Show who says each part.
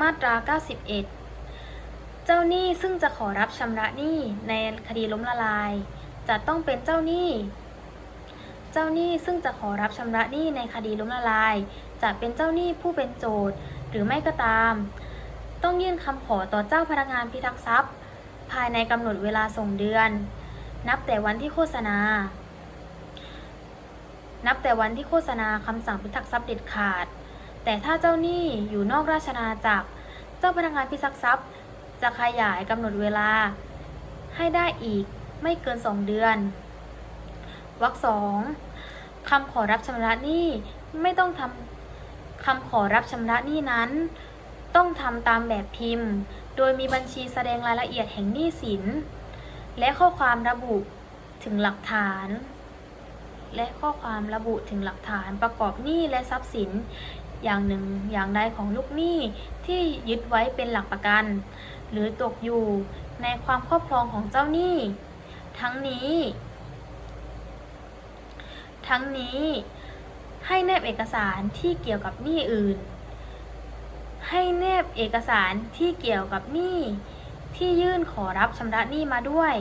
Speaker 1: มาตรา 91 เจ้าหนี้ซึ่งจะขอรับชำระหนี้ในคดีล้มละลาย จะต้องเป็นเจ้าหนี้ เจ้าหนี้ซึ่งจะขอรับชำระหนี้ในคดีล้มละลาย จะเป็นเจ้าหนี้ผู้เป็นโจทย์หรือไม่ก็ตาม ต้องยื่นคำขอต่อเจ้าพนักงานพิทักษ์ทรัพย์ ภายในกำหนดเวลาส่งเดือน นับแต่วันที่โฆษณา นับแต่วันที่โฆษณาคำสั่งพิทักษ์ทรัพย์เด็ดขาด แต่ถ้าเจ้าหนี้อยู่นอกราชอาณาจักร เจ้าพนักงานพิทักษ์ทรัพย์ จะขยายกำหนดเวลา ให้ได้อีกไม่เกิน 2 เดือน วรรคสองคำขอรับชำระหนี้ไม่ต้องทำคำขอรับชำระหนี้นั้น ต้องทำตามแบบพิมพ์ โดยมีบัญชีแสดงรายละเอียดแห่งหนี้สิน และข้อความระบุถึงหลักฐาน และข้อความระบุถึงหลักฐานประกอบหนี้และทรัพย์สิน อย่างหนึ่งอย่างใดของลูกหนี้ที่ยึดไว้เป็นหลักประกัน หรือตกอยู่ในความครอบครองของเจ้าหนี้ ทั้งนี้ ทั้งนี้ให้แนบเอกสารที่เกี่ยวกับหนี้อื่น ให้แนบเอกสารที่เกี่ยวกับหนี้ที่ยื่นขอรับชำระหนี้มาด้วย